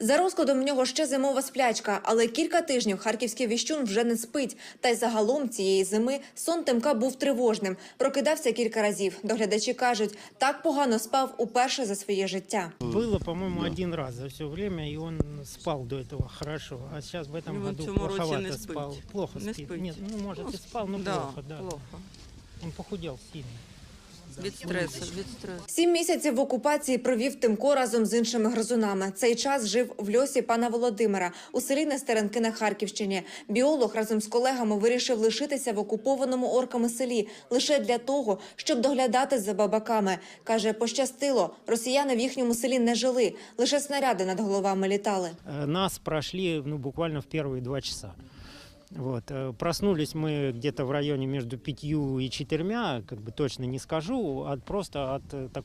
За розкладом в нього ще зимова сплячка, але кілька тижнів харківський віщун вже не спить. Та й загалом цієї зими сон Тимка був тривожним. Прокидався кілька разів. Доглядачі кажуть, так погано спав уперше за своє життя. Было, по-моему, один раз за все время, и он спал до этого хорошо. А сейчас в этом Ну, в году цьому році плоховато не спить. спал. Плохо Не спит. спить. Нет, ну, может, и спал, но да, плохо, да. плохо. Он похудел сильно. Від стресу, від стресу. Сім місяців в окупації провів Тимко разом з іншими гризунами. Цей час жив в льосі пана Володимира у селі Нестеренки на Харківщині. Біолог разом з колегами вирішив лишитися в окупованому орками селі лише для того, щоб доглядати за бабаками. каже, пощастило. Росіяни в їхньому селі не жили, лише снаряди над головами літали. Э, Нас прошли ну, буквально в первые два часа. Вот. э, Проснулись мы где-то в районе между пятью и четырьмя, как бы точно не скажу, от, просто от э, такого